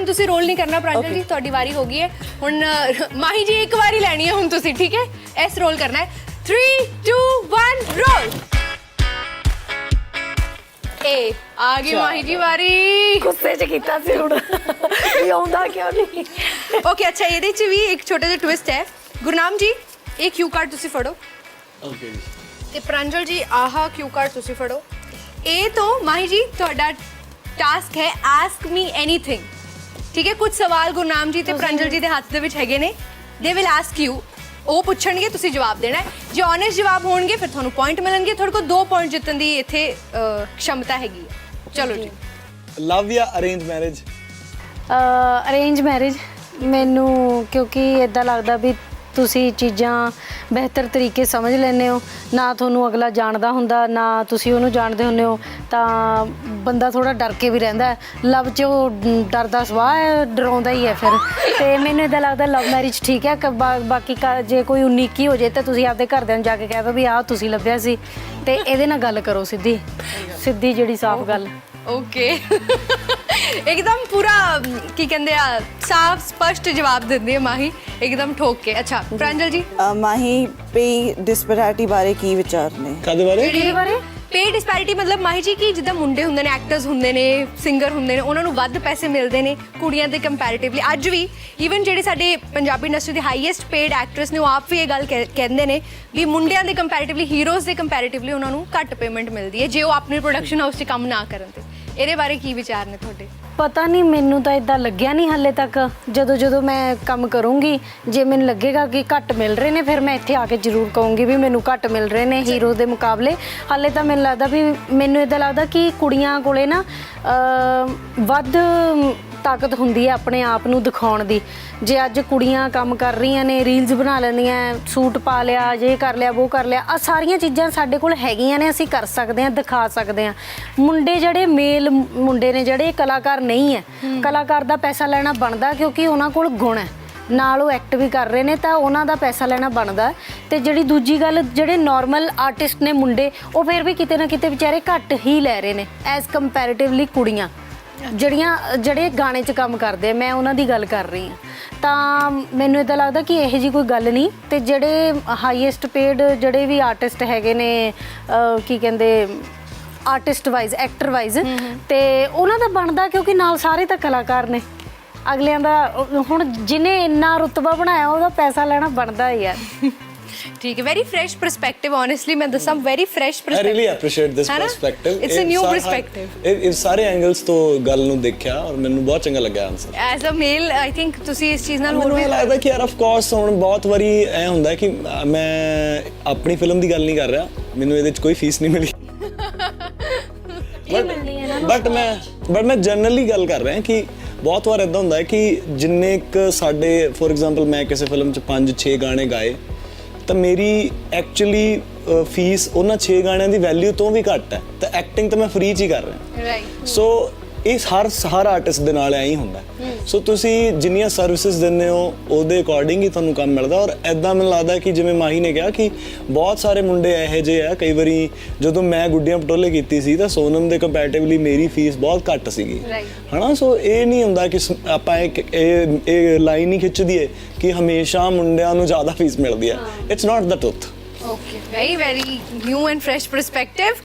ਹੁਣ ਤੁਸੀਂ ਰੋਲ ਨਹੀਂ ਕਰਨਾ ਪ੍ਰਾਂਜਲ ਜੀ ਤੁਹਾਡੀ ਵਾਰੀ ਹੋ ਗਈ ਹੈ। ਹੁਣ ਅ, ਮਾਹੀ ਜੀ ਇੱਕ ਵਾਰੀ ਲੈਣੀ ਹੈ ਹੁਣ ਤੁਸੀਂ ਠੀਕ ਹੈ? ਐਸ ਰੋਲ ਕਰਨਾ ਹੈ। 3 2 1 ਰੋਲ ਏ ਆ ਗਈ ਮਾਹੀ ਜੀ ਵਾਰੀ। ਗੁੱਸੇ 'ਚ ਕੀਤਾ ਸੀ ਹੁਣ। ਵੀ ਆਉਂਦਾ ਕਿਉਂ ਨਹੀਂ? ਓਕੇ ਅੱਛਾ ਇਹਦੇ ਚ ਵੀ ਇੱਕ ਛੋਟਾ ਜਿਹਾ ਟਵਿਸਟ ਹੈ। ਗੁਰਨਾਮ ਜੀ ਇਹ ਕਿਊ ਕਾਰਡ ਤੁਸੀਂ ਫੜੋ। ਓਕੇ ਤੇ ਪ੍ਰਾਂਜਲ ਜੀ ਆਹ ਕਿਊ ਕਾਰਡ ਤੁਸੀਂ ਫੜੋ। ਇਹ ਤੋਂ ਮਾਹੀ ਜੀ ਤੁਹਾਡਾ ਟਾਸਕ ਹੈ ਆਸਕ ਮੀ ਐਨੀਥਿੰਗ ਠੀਕ ਹੈ ਕੁਝ ਸਵਾਲ ਗੁਰਨਾਮ ਜੀ ਤੇ ਪ੍ਰਾਂਜਲ ਜੀ ਦੇ ਹੱਥ ਦੇ ਵਿੱਚ ਹੈਗੇ ਨੇ। ਦੇ ਵਿਲ ਆਸਕ ਯੂ ਉਹ ਪੁੱਛਣਗੇ ਤੁਸੀਂ ਜਵਾਬ ਦੇਣਾ ਹੈ। ਜੇ ਓਨੈਸਟ ਜਵਾਬ ਹੋਣਗੇ ਫਿਰ ਤੁਹਾਨੂੰ ਪੁਆਇੰਟ ਮਿਲਣਗੇ। ਤੁਹਾਡੇ ਕੋਲ 2 ਪੁਆਇੰਟ ਜਿੱਤਣ ਦੀ ਇੱਥੇ ਅਹ, ਸ਼ਮਤਾ ਹੈਗੀ ਹੈ। ਚਲੋ ਜੀ। ਲਵ ਜਾਂ ਅਰੇਂਜ ਮੈਰਿਜ ਅਰੇਂਜ ਮੈਰਿਜ ਮੈਨੂੰ ਕਿਉਂਕਿ ਇਦਾਂ ਲੱਗਦਾ ਵੀ ਤੁਸੀਂ ਚੀਜ਼ਾਂ ਬਿਹਤਰ ਤਰੀਕੇ ਸਮਝ ਲੈਂਦੇ ਹੋ, ਨਾ ਤੁਹਾਨੂੰ ਅਗਲਾ ਜਾਣਦਾ ਹੁੰਦਾ, ਨਾ ਤੁਸੀਂ ਉਹਨੂੰ ਜਾਣਦੇ ਹੁੰਦੇ ਹੋ, ਤਾਂ ਬੰਦਾ ਥੋੜਾ ਡਰ ਕੇ ਵੀ ਰਹਿੰਦਾ ਲਵ 'ਚ ਉਹ ਡਰਦਾ ਸਵਾਹ ਹੈ, ਡਰਾਉਂਦਾ ਹੀ ਹੈ ਫਿਰ। ਤੇ ਮੈਨੂੰ ਇਦਾਂ ਲੱਗਦਾ ਲਵ ਮੈਰਿਜ ਠੀਕ ਹੈ, ਕ- ਬਾ- ਬਾਕੀ ਕ- ਜੇ ਕੋਈ 19 ਕੀ ਹੋ ਜੇ ਤਾਂ ਤੁਸੀਂ ਆਪਦੇ ਘਰਦਿਆਂ ਨੂੰ ਜਾ ਕੇ ਕਹਿ ਦਿਓ ਵੀ ਆਹ ਤੁਸੀਂ ਲੱਭਿਆ ਸੀ। ਤੇ ਇਹਦੇ ਨਾਲ ਗੱਲ ਕਰੋ ਸਿੱਧੀ। ਸਿੱਧੀ ਜਿਹੜੀ ਸਾਫ਼ ਗੱਲ। ਓਕੇ। ਇੱਕਦਮ ਪੂਰਾ ਕੀ ਕਹਿੰਦੇ ਆ ਸਾਫ਼ ਸਪਸ਼ਟ ਜਵਾਬ ਦਿੰਦੀ ਹੈ ਮਾਹੀ ਇੱਕਦਮ ਠੋਕ ਕੇ ਅੱਛਾ ਪ੍ਰਾਂਜਲ ਜੀ ਅ, ਮਾਹੀ ਪੇ ਡਿਸਪੈਰਿਟੀ ਬਾਰੇ ਕੀ ਵਿਚਾਰ ਨੇ ਕਦੇ ਬਾਰੇ ਇਹਦੇ ਬਾਰੇ ਪੇ ਡਿਸਪੈਰਿਟੀ ਮਤਲਬ ਮਾਹੀ ਜੀ, ਕਿ ਜਿੱਦਾਂ ਮੁੰਡੇ ਹੁੰਦੇ ਨੇ ਐਕਟਰਸ ਹੁੰਦੇ ਨੇ ਸਿੰਗਰ ਹੁੰਦੇ ਨੇ, ਉਹਨਾਂ ਨੂੰ ਵੱਧ ਪੈਸੇ ਮਿਲਦੇ ਨੇ ਕੁੜੀਆਂ ਦੇ ਕੰਪੈਰੀਟਿਵਲੀ ਅੱਜ ਵੀ ਈਵਨ ਜਿਹੜੇ ਸਾਡੇ ਪੰਜਾਬੀ ਇੰਡਸਟਰੀ ਦੇ ਹਾਈਐਸਟ ਪੇਡ ਐਕਟਰਸ ਨੇ, ਉਹ ਆਪ ਵੀ ਇਹ ਗੱਲ ਕਹਿ- ਕਹਿੰਦੇ ਨੇ ਵੀ ਮੁੰਡਿਆਂ ਦੇ ਕੰਪੈਰੀਟਿਵਲੀ ਹੀਰੋਜ਼ ਦੇ ਕੰਪੈਰੀਟਿਵਲੀ ਉਹਨਾਂ ਨੂੰ ਘੱਟ ਪੇਮੈਂਟ ਮਿਲਦੀ ਹੈ, ਜੇ ਉਹ ਆਪਣੀ ਪ੍ਰੋਡਕਸ਼ਨ ਹਾਊਸ 'ਚ ਕੰਮ ਨਾ ਕਰਨ ਤੇ। ਇਹਦੇ ਬਾਰੇ ਕੀ ਵਿਚਾਰ ਨੇ ਤੁਹਾਡੇ? ਪਤਾ ਨਹੀਂ ਮੈਨੂੰ ਤਾਂ ਇਦਾਂ ਲੱਗਿਆ ਨਹੀਂ ਹਾਲੇ ਤੱਕ। ਜਦੋਂ ਜਦੋਂ ਮੈਂ ਕੰਮ ਕਰੂੰਗੀ ਜੇ ਮੈਨੂੰ ਲੱਗੇਗਾ ਕਿ ਘੱਟ ਮਿਲ ਰਹੇ ਨੇ ਫਿਰ ਮੈਂ ਇੱਥੇ ਆ ਕੇ ਜ਼ਰੂਰ ਕਹੂੰਗੀ ਵੀ ਮੈਨੂੰ ਘੱਟ ਮਿਲ ਰਹੇ ਨੇ ਹੀਰੋ ਦੇ ਮੁਕਾਬਲੇ। ਹਾਲੇ ਤਾਂ ਮੈਨੂੰ ਲੱਗਦਾ ਵੀ ਮੈਨੂੰ ਇਦਾਂ ਲੱਗਦਾ ਕਿ ਕੁੜੀਆਂ ਕੋਲੇ ਨਾ ਅਮ, ਵੱਧ ਤਾਕਤ ਹੁੰਦੀ ਹੈ ਆਪਣੇ ਆਪ ਨੂੰ ਦਿਖਾਉਣ ਦੀ। ਜੇ ਅੱਜ ਕੁੜੀਆਂ ਕੰਮ ਕਰ ਰਹੀਆਂ ਨੇ ਰੀਲਸ ਬਣਾ ਲੈਂਦੀਆਂ ਸੂਟ ਪਾ ਲਿਆ ਜੇ ਕਰ ਲਿਆ ਉਹ ਕਰ ਲਿਆ ਆ ਸਾਰੀਆਂ ਚੀਜ਼ਾਂ ਸਾਡੇ ਕੋਲ ਹੈਗੀਆਂ ਨੇ ਅਸੀਂ ਕਰ ਸਕਦੇ ਹਾਂ ਦਿਖਾ ਸਕਦੇ ਹਾਂ। ਮੁੰਡੇ ਜਿਹੜੇ ਮੇਲ ਮੁੰਡੇ ਨੇ ਜਿਹੜੇ ਕਲਾਕਾਰ ਨਹੀਂ ਹੈ ਕਲਾਕਾਰ ਦਾ ਪੈਸਾ ਲੈਣਾ ਬਣਦਾ ਕਿਉਂਕਿ ਉਹਨਾਂ ਕੋਲ ਗੁਣ ਹੈ। ਨਾਲ ਉਹ ਐਕਟ ਵੀ ਕਰ ਰਹੇ ਨੇ ਤਾਂ ਉਹਨਾਂ ਦਾ ਪੈਸਾ ਲੈਣਾ ਬਣਦਾ। ਤੇ ਜਿਹੜੀ ਦੂਜੀ ਗੱਲ ਜਿਹੜੇ ਨਾਰਮਲ ਆਰਟਿਸਟ ਨੇ ਮੁੰਡੇ ਉਹ ਫਿਰ ਵੀ ਕਿਤੇ ਨਾ ਕਿਤੇ ਵਿਚਾਰੇ ਘੱਟ ਹੀ ਲੈ ਰਹੇ ਨੇ ਐਸ ਕੰਪੈਰੀਟਿਵਲੀ ਕੁੜੀਆਂ। ਜਿਹੜੀਆਂ ਜਿਹੜੇ ਗਾਣੇ 'ਚ ਕੰਮ ਕਰਦੇ ਆ ਮੈਂ ਉਹਨਾਂ ਦੀ ਗੱਲ ਕਰ ਰਹੀ ਹਾਂ। ਤਾਂ ਮੈਨੂੰ ਇਦਾਂ ਲੱਗਦਾ ਕਿ ਇਹੋ ਜੀ ਕੋਈ ਗੱਲ ਨਹੀਂ ਤੇ ਜਿਹੜੇ ਹਾਈਐਸਟ ਪੇਡ ਜਿਹੜੇ ਵੀ ਆਰਟਿਸਟ ਹੈਗੇ ਨੇ ਕੀ ਕਹਿੰਦੇ ਆਰਟਿਸਟ ਵਾਈਜ਼ ਐਕਟਰ ਵਾਈਜ਼ ਤੇ ਉਹਨਾਂ ਦਾ ਬਣਦਾ ਕਿਉਂਕਿ ਨਾਲ ਸਾਰੇ ਤਾਂ ਕਲਾਕਾਰ ਨੇ। ਅਗਲਿਆਂ ਦਾ ਹੁਣ ਜਿਹਨੇ ਇੰਨਾ ਰੁਤਬਾ ਬਣਾਇਆ ਉਹਦਾ ਪੈਸਾ ਲੈਣਾ ਬਣਦਾ ਹੀ ਯਾਰ ਠੀਕ ਹੈ ਵੈਰੀ ਫਰੈਸ਼ ਪਰਸਪੈਕਟਿਵ ਓਨੈਸਟਲੀ ਮੈਂ ਦੱਸਾਂ very fresh I really appreciate this? Perspective It's a new perspective. ਇਹ ਇਹ ਸਾਰੇ ਐਂਗਲਸ ਤੋਂ ਗੱਲ ਨੂੰ ਦੇਖਿਆ ਔਰ ਮੈਨੂੰ ਬਹੁਤ ਚੰਗਾ ਲੱਗਾ answer as a male I think ਤੁਸੀਂ ਇਸ ਚੀਜ਼ ਨਾਲ ਹੋਰ ਵੀ ਲੱਗਦਾ ਕਿ ਯਾਰ ਆਫ ਕੋਰਸ ਹੁਣ ਬਹੁਤ ਵਾਰੀ ਐ ਹੁੰਦਾ ਕਿ ਅ, ਮੈਂ ਆਪਣੀ ਫਿਲਮ ਦੀ ਗੱਲ ਨਹੀਂ ਕਰ ਰਿਹਾ ਮੈਨੂੰ ਇਹਦੇ ਵਿੱਚ ਕੋਈ ਫੀਸ ਨਹੀਂ ਮਿਲੀ ਬਟ ਮੈਂ ਬਟ ਮੈਂ ਜਨਰਲੀ ਗੱਲ ਕਰ ਰਿਹਾ ਕਿ ਬਹੁਤ ਵਾਰ ਇਦਾਂ ਹੁੰਦਾ ਹੈ ਕਿ ਜਿੰਨੇ ਕ ਸਾਡੇ ਫੋਰ ਐਗਜ਼ਾਮਪਲ ਮੈਂ ਕਿਸੇ ਫਿਲਮ 'ਚ 5-6 ਗਾਣੇ ਗਾਏ ਤਾਂ ਮੇਰੀ ਐਕਚੁਅਲੀ ਫੀਸ ਉਹਨਾਂ 6 ਗਾਣਿਆਂ ਦੀ ਵੈਲਿਊ ਤੋਂ ਵੀ ਘੱਟ ਹੈ। ਤਾਂ ਐਕਟਿੰਗ ਤਾਂ ਮੈਂ ਫ੍ਰੀ 'ਚ ਹੀ ਕਰ ਰਿਹਾ। ਰਾਈਟ ਸੋ ਇਹ ਹਰ ਹਰ ਆਰਟਿਸਟ ਦੇ ਨਾਲ ਐਂ ਹੀ ਹੁੰਦਾ। ਸੋ ਤੁਸੀਂ ਜਿੰਨੀਆਂ ਸਰਵਿਸਿਜ਼ ਦਿੰਦੇ ਹੋ ਉਹਦੇ ਅਕੋਰਡਿੰਗ ਹੀ ਤੁਹਾਨੂੰ ਕੰਮ ਮਿਲਦਾ। ਔਰ ਐਦਾਂ ਮੈਨੂੰ ਲੱਗਦਾ ਕਿ ਜਿਵੇਂ ਮਾਹੀ ਨੇ ਕਿਹਾ ਕਿ ਬਹੁਤ ਸਾਰੇ ਮੁੰਡੇ ਇਹੋ ਜਿਹੇ ਆ ਕਈ ਵਾਰੀ ਜਦੋਂ ਮੈਂ ਗੁੱਡੀਆਂ ਪਟੋਲੇ ਕੀਤੀ ਸੀ ਤਾਂ ਸੋਨਮ ਦੇ ਕੰਪੈਰੀਟਿਵਲੀ ਮੇਰੀ ਫੀਸ ਬਹੁਤ ਘੱਟ ਸੀਗੀ. ਹਨਾ? ਸੋ ਇਹ ਨਹੀਂ ਹੁੰਦਾ ਕਿ ਆਪਾਂ ਇੱਕ ਇਹ ਇਹ ਲਾਈਨ ਹੀ ਖਿੱਚ ਦਈਏ ਕਿ ਹਮੇਸ਼ਾ ਮੁੰਡਿਆਂ ਨੂੰ ਜ਼ਿਆਦਾ ਫੀਸ ਮਿਲਦੀ ਹੈ। It's not the truth Okay, very, very new and fresh perspective.